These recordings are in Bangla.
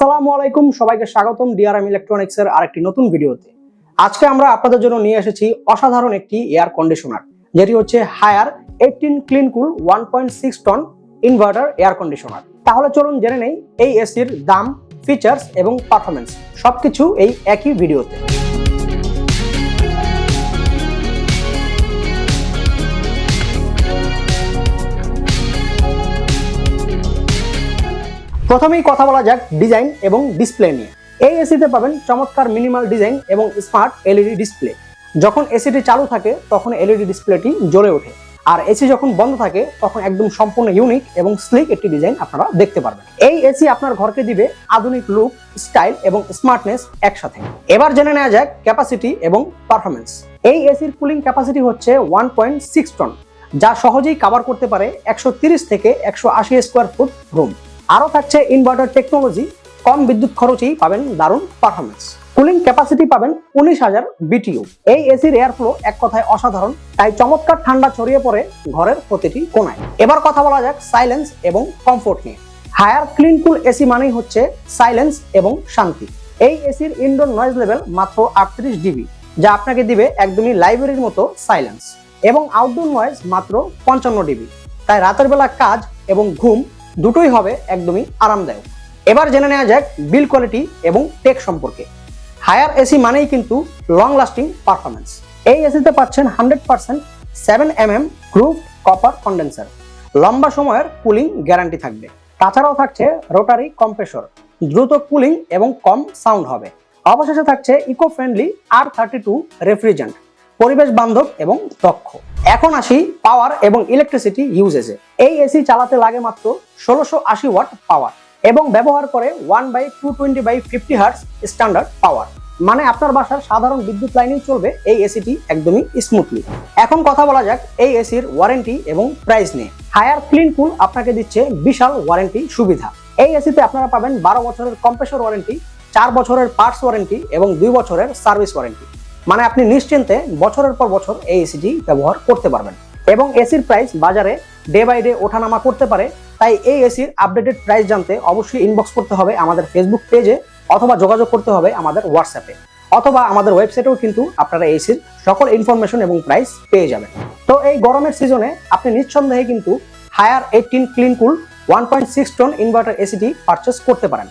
আসসালামু আলাইকুম, সবাইকে স্বাগতম ডিআরএম ইলেকট্রনিক্স এর আরেকটি নতুন ভিডিওতে। আজকে আমরা আপনাদের জন্য নিয়ে এসেছি অসাধারণ একটি এয়ার কন্ডিশনার যেটি হচ্ছে Haier eighteen clean cool one point six ton inverter air conditioner তাহলে চলুন জেনে নেই এই এসির দাম ফিচার্স এবং পারফরমেন্স সবকিছু এই একই ভিডিওতে। প্রথমেই কথা বলা যাক ডিজাইন এবং ডিসপ্লে নিয়ে। এই এসিতে পাবেন চমৎকার মিনিমাল ডিজাইন এবং স্মার্ট এলইডি ডিসপ্লে। যখন এসিটি চালু থাকে, তখন এলইডি ডিসপ্লেটি জ্বলে ওঠে। আর এসি যখন বন্ধ থাকে, তখন একদম সম্পূর্ণ ইউনিক এবং স্লিক একটি ডিজাইন আপনারা দেখতে পারবেন। এই এসি আপনার ঘরকে দিবে আধুনিক লুক, স্টাইল এবং স্মার্টনেস একসাথে। এবার জেনে নেওয়া যাক ক্যাপাসিটি এবং পারফরমেন্স এই এসির কুলিং ক্যাপাসিটি হচ্ছে ওয়ান পয়েন্ট সিক্স টন, যা সহজেই কভার করতে পারে একশো থেকে একশো আশি স্কোয়ার ফুট রুম আরও থাকছে ইনভার্টার টেকনোলজি কম বিদ্যুৎ খরচেই পাবেন দারুণ পারফরমেন্স কুলিং ক্যাপাসিটি পাবেন উনিশ হাজার বিটিইউ এই এসির এয়ার ফ্লো এক কথায় অসাধারণ, তাই চমৎকার ঠান্ডা ছড়িয়ে পড়ে ঘরের প্রতিটি কোনায় এবার কথা বলা যাক সাইলেন্স এবং কমফোর্ট নিয়ে। হায়ার ক্লিন কুল এসি মানেই হচ্ছে সাইলেন্স এবং শান্তি। এই এসির ইনডোর নয়েজ লেভেল মাত্র আটত্রিশ ডিবি, যা আপনাকে দিবে একদমই লাইব্রেরির মতো সাইলেন্স এবং আউটডোর নয়েজ মাত্র পঞ্চান্ন ডিবি। তাই রাতের বেলা কাজ এবং ঘুম দুটোই হবে একদমই আরামদায়ক। এবার জেনে নেওয়া যাক বিল কোয়ালিটি এবং টেক সম্পর্কে। হায়ার এসি মানেই কিন্তু লং লাস্টিং পারফরমেন্স এই এসিতে পাচ্ছেন hundred percent seven M M groove copper condenser লম্বা সময়ের কুলিং গ্যারান্টি থাকবে। তাছাড়াও থাকছে রোটারি কম্প্রেসর দ্রুত কুলিং এবং কম সাউন্ড হবে। অবশেষে থাকছে eco friendly R thirty two refrigerant পরিবেশ বান্ধব এবং দক্ষ। এখন আসি পাওয়ার এবং ইলেকট্রিসিটি ইউজেসে এই এসি চালাতে লাগে মাত্র ষোলোশো আশি ওয়াট পাওয়ার এবং ব্যবহার করে one by two twenty by fifty hertz standard power মানে আপনার বাসার সাধারণ বিদ্যুৎ লাইনেই চলবে এই এসিটি একদমই স্মুথলি এখন কথা বলা যাক এই এসির ওয়ারেন্টি এবং প্রাইস নিয়ে। হায়ার ক্লিন কুল আপনাকে দিচ্ছে বিশাল ওয়ারেন্টি সুবিধা। এই এসিতে আপনারা পাবেন বারো বছরের কম্প্রেসর ওয়ারেন্টি চার বছরের পার্টস ওয়ারেন্টি এবং দুই বছরের সার্ভিস ওয়ারেন্টি মানে আপনি নিশ্চিন্তে বছরের পর বছর এই এসিটি ব্যবহার করতে পারবেন। এবং এসির প্রাইস বাজারে ডে বাই ডে ওঠানামা করতে পারে, তাই এই এসির আপডেটেড প্রাইস জানতে অবশ্যই ইনবক্স করতে হবে আমাদের ফেসবুক পেজে অথবা যোগাযোগ করতে হবে আমাদের হোয়াটসঅ্যাপে অথবা আমাদের ওয়েবসাইটেও কিন্তু আপনারা এসির সকল ইনফরমেশন এবং প্রাইস পেয়ে যাবেন। তো এই গরমের সিজনে আপনি নিঃসন্দেহে কিন্তু Haier eighteen clean cool one point six ton inverter এসিটি purchase করতে পারেন।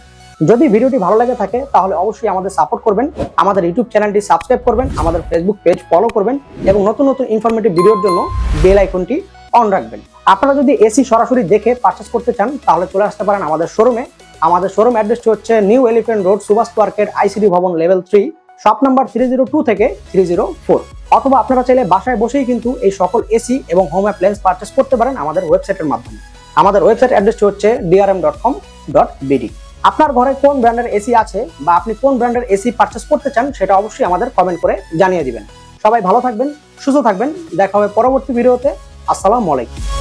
যদি ভিডিওটি ভালো লাগে থাকে, তাহলে অবশ্যই আমাদের সাপোর্ট করবেন। আমাদের ইউটিউব চ্যানেলটি সাবস্ক্রাইব করবেন, আমাদের ফেসবুক পেজ ফলো করবেন, এবং নতুন নতুন ইনফরমেটিভ ভিডিওর জন্য বেল আইকনটি অন রাখবেন। আপনারা যদি এসি সরাসরি দেখে পারচেস করতে চান, তাহলে চলে আসতে পারেন আমাদের শোরুমে আমাদের শোরুম অ্যাড্রেসটি হচ্ছে new Elephant road Subhash market ICD ভবন level three shop number three zero two থেকে থ্রি জিরো ফোর অথবা আপনারা চাইলে বাসায় বসেই কিন্তু এই সকল এসি এবং হোম অ্যাপ্লায়েন্স পারচেস করতে পারেন আমাদের ওয়েবসাইটের মাধ্যমে। আমাদের ওয়েবসাইট অ্যাড্রেসটি হচ্ছে DRM dot com dot BD আপনার ঘরে কোন ব্র্যান্ডের এসি আছে বা আপনি কোন ব্র্যান্ডের এসি পারচেস করতে চান, সেটা অবশ্যই আমাদের কমেন্ট করে জানিয়ে দিবেন। সবাই ভালো থাকবেন, সুস্থ থাকবেন। দেখা হবে পরবর্তী ভিডিওতে আসসালামু আলাইকুম।